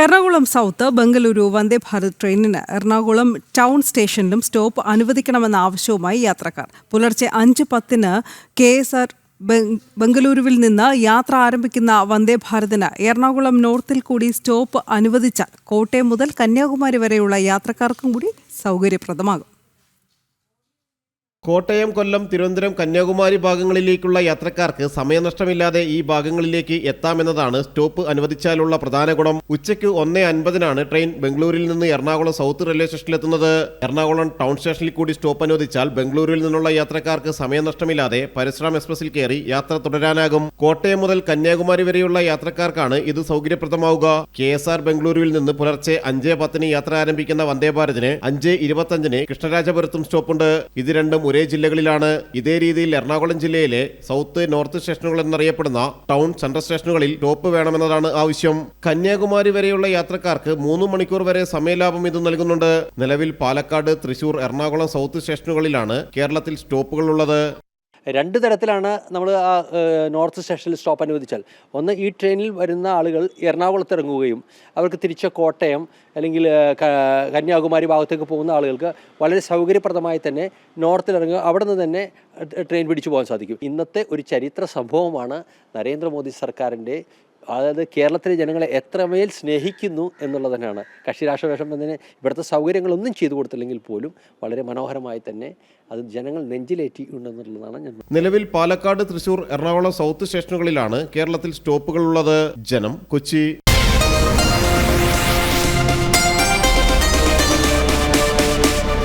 Ernakulam south Bengaluru Vande Bharat ട്രെയിനിന് Ernakulam town സ്റ്റേഷനിലും stop അനുവദിക്കണമെന്ന ആവശ്യവുമായി യാത്രക്കാർ. പുലർച്ചെ അഞ്ച് പത്തിന് കെ എസ് ആർ ബംഗളൂരുവിൽ നിന്ന് യാത്ര ആരംഭിക്കുന്ന വന്ദേ ഭാരതിന് എറണാകുളം നോർത്തിൽ കൂടി സ്റ്റോപ്പ് അനുവദിച്ചാൽ കോട്ടയം മുതൽ കന്യാകുമാരി വരെയുള്ള യാത്രക്കാർക്കും കൂടി സൗകര്യപ്രദമാകും. കോട്ടയം കൊല്ലം തിരുവനന്തപുരം കന്യാകുമാരി ഭാഗങ്ങളിലേക്കുള്ള യാത്രക്കാർക്ക് സമയനഷ്ടമില്ലാതെ ഈ ഭാഗങ്ങളിലേക്ക് എത്താമെന്നതാണ് സ്റ്റോപ്പ് അനുവദിച്ചാലുള്ള പ്രധാന ഗുണം. ഉച്ചയ്ക്ക് ഒന്നേ അൻപതിനാണ് ട്രെയിൻ ബംഗളൂരിൽ നിന്ന് എറണാകുളം സൗത്ത് റെയിൽവേ സ്റ്റേഷനിലെത്തുന്നത്. എറണാകുളം ടൗൺ സ്റ്റേഷനിൽ കൂടി സ്റ്റോപ്പ് അനുവദിച്ചാൽ ബംഗളൂരുവിൽ നിന്നുള്ള യാത്രക്കാർക്ക് സമയനഷ്ടമില്ലാതെ പരശുറാം എക്സ്പ്രസിൽ കയറി യാത്ര തുടരാനാകും. കോട്ടയം മുതൽ കന്യാകുമാരി വരെയുള്ള യാത്രക്കാർക്കാണ് ഇത് സൗകര്യപ്രദമാവുക. കെ എസ് ആർ ബംഗളൂരുവിൽ നിന്ന് പുലർച്ചെ അഞ്ച് പത്തിന് യാത്ര ആരംഭിക്കുന്ന വന്ദേ ഭാരതിന് അഞ്ച് ഇരുപത്തഞ്ചിന് കൃഷ്ണരാജപുരത്തും സ്റ്റോപ്പുണ്ട്. ഇത് രണ്ടും ഒരേ ജില്ലകളിലാണ് ഇതേ രീതിയിൽ എറണാകുളം ജില്ലയിലെ സൗത്ത് നോർത്ത് സ്റ്റേഷനുകൾ എന്നറിയപ്പെടുന്ന ടൗൺ സെൻട്രൽ സ്റ്റേഷനുകളിൽ ടോപ്പ് വേണമെന്നതാണ് ആവശ്യം. കന്യാകുമാരി വരെയുള്ള യാത്രക്കാർക്ക് മൂന്ന് മണിക്കൂർ വരെ സമയലാഭം ഇത് നൽകുന്നുണ്ട്. നിലവിൽ പാലക്കാട് തൃശൂർ എറണാകുളം സൗത്ത് സ്റ്റേഷനുകളിലാണ് കേരളത്തിൽ സ്റ്റോപ്പുകൾ ഉള്ളത്. രണ്ട് തരത്തിലാണ് നമ്മൾ ആ നോർത്ത് സ്റ്റേഷനിൽ സ്റ്റോപ്പ് അനുവദിച്ചാൽ. ഒന്ന് ഈ ട്രെയിനിൽ വരുന്ന ആളുകൾ എറണാകുളത്ത് ഇറങ്ങുകയും അവർക്ക് തിരിച്ച കോട്ടയം അല്ലെങ്കിൽ കന്യാകുമാരി ഭാഗത്തേക്ക് പോകുന്ന ആളുകൾക്ക് വളരെ സൗകര്യപ്രദമായി തന്നെ നോർത്തിൽ ഇറങ്ങുക അവിടെ നിന്ന് തന്നെ ട്രെയിൻ പിടിച്ചു പോകാൻ സാധിക്കും. ഇന്നത്തെ ഒരു ചരിത്ര സംഭവമാണ് നരേന്ദ്രമോദി സർക്കാരിന്റെ അതായത് കേരളത്തിലെ ജനങ്ങളെ എത്രമേൽ സ്നേഹിക്കുന്നു എന്നുള്ളത് തന്നെയാണ് കക്ഷി രാഷ്ട്രവേഷം എന്നതിന് ഇവിടുത്തെ സൗകര്യങ്ങളൊന്നും ചെയ്തു കൊടുത്തില്ലെങ്കിൽ പോലും വളരെ മനോഹരമായി തന്നെ അത് ജനങ്ങൾ നെഞ്ചിലേറ്റി ഞാൻ നിലവിൽ പാലക്കാട് തൃശൂർ എറണാകുളം സൗത്ത് സ്റ്റേഷനുകളിലാണ് കേരളത്തിൽ സ്റ്റോപ്പുകളുള്ളത് ജനം. കൊച്ചി